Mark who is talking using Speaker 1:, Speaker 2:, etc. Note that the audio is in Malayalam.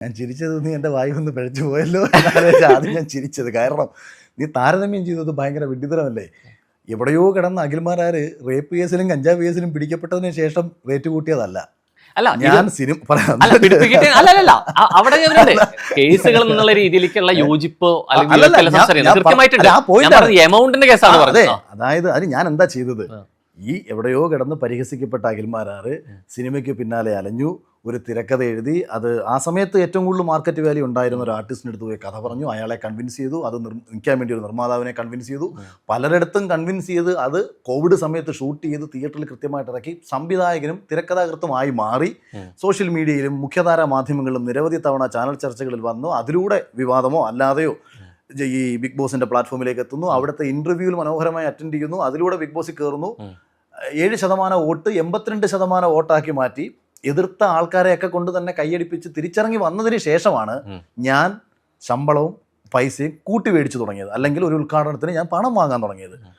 Speaker 1: ഞാൻ ചിരിച്ചത് നീ എന്റെ വായി ഒന്ന് പിഴച്ചു പോയല്ലോ ആദ്യം ഞാൻ ചിരിച്ചത്. കാരണം നീ താരതമ്യം ചെയ്തത് ഭയങ്കര വിഡിതരമല്ലേ എവിടെയോ കിടന്ന അഖിൽമാരാർ റേപ്പ് കേസിലും കഞ്ചാവ് കേസിലും പിടിക്കപ്പെട്ടതിന് ശേഷം റേറ്റ് കൂട്ടിയതല്ല.
Speaker 2: അല്ല
Speaker 1: ഞാൻ സിനിമ പറയാം
Speaker 2: അല്ല പിടിപ്പിക്കട്ടെ? അല്ല അല്ല, അല്ല. അ- അവിടെ കേസുകൾ എന്നുള്ള രീതിയിലേക്കുള്ള യോജിപ്പോ അല്ലെങ്കിൽ
Speaker 1: അല്ലല്ല,
Speaker 2: കൃത്യമായിട്ടുണ്ട്. എമൗണ്ടിന്റെ കേസാണ് പറഞ്ഞത്.
Speaker 1: അതായത് അത് ഞാൻ എന്താ ചെയ്തത്. ഈ എവിടെയോ കിടന്ന് പരിഹസിക്കപ്പെട്ട അഖിൽമാരാറ് സിനിമയ്ക്ക് പിന്നാലെ അലഞ്ഞു ഒരു തിരക്കഥ എഴുതി അത് ആ സമയത്ത് ഏറ്റവും കൂടുതൽ മാർക്കറ്റ് വാല്യൂ ഉണ്ടായിരുന്ന ഒരു ആർട്ടിസ്റ്റിന് അടുത്ത് പോയി കഥ പറഞ്ഞു. അയാളെ കൺവിൻസ് ചെയ്തു അത് നിൽക്കാൻ വേണ്ടി ഒരു നിർമ്മാതാവിനെ കൺവിൻസ് ചെയ്തു. പലരിടത്തും കൺവിൻസ് ചെയ്ത് അത് കോവിഡ് സമയത്ത് ഷൂട്ട് ചെയ്ത് തിയേറ്ററിൽ കൃത്യമായിട്ട് ഇറക്കി. സംവിധായകനും തിരക്കഥാകൃത്തുമായി മാറി. സോഷ്യൽ മീഡിയയിലും മുഖ്യധാരാ മാധ്യമങ്ങളിലും നിരവധി തവണ ചാനൽ ചർച്ചകളിൽ വന്നു. അതിലൂടെ വിവാദമോ അല്ലാതെയോ ഈ ബിഗ് ബോസിന്റെ പ്ലാറ്റ്ഫോമിലേക്ക് എത്തുന്നു. അവിടുത്തെ ഇന്റർവ്യൂവിൽ മനോഹരമായി അറ്റൻഡ് ചെയ്യുന്നു. അതിലൂടെ ബിഗ് ബോസിൽ കയറുന്നു. ഏഴ് ശതമാനം വോട്ട് എൺപത്തിരണ്ട് ശതമാനം വോട്ടാക്കി മാറ്റി എതിർത്ത ആൾക്കാരെയൊക്കെ കൊണ്ട് തന്നെ കൈയടിപ്പിച്ച് തിരിച്ചിറങ്ങി വന്നതിന് ശേഷമാണ് ഞാൻ ശമ്പളവും പൈസയും കൂട്ടി മേടിച്ചു തുടങ്ങിയത്. അല്ലെങ്കിൽ ഒരു ഉദ്ഘാടനത്തിന് ഞാൻ പണം വാങ്ങാൻ തുടങ്ങിയത്.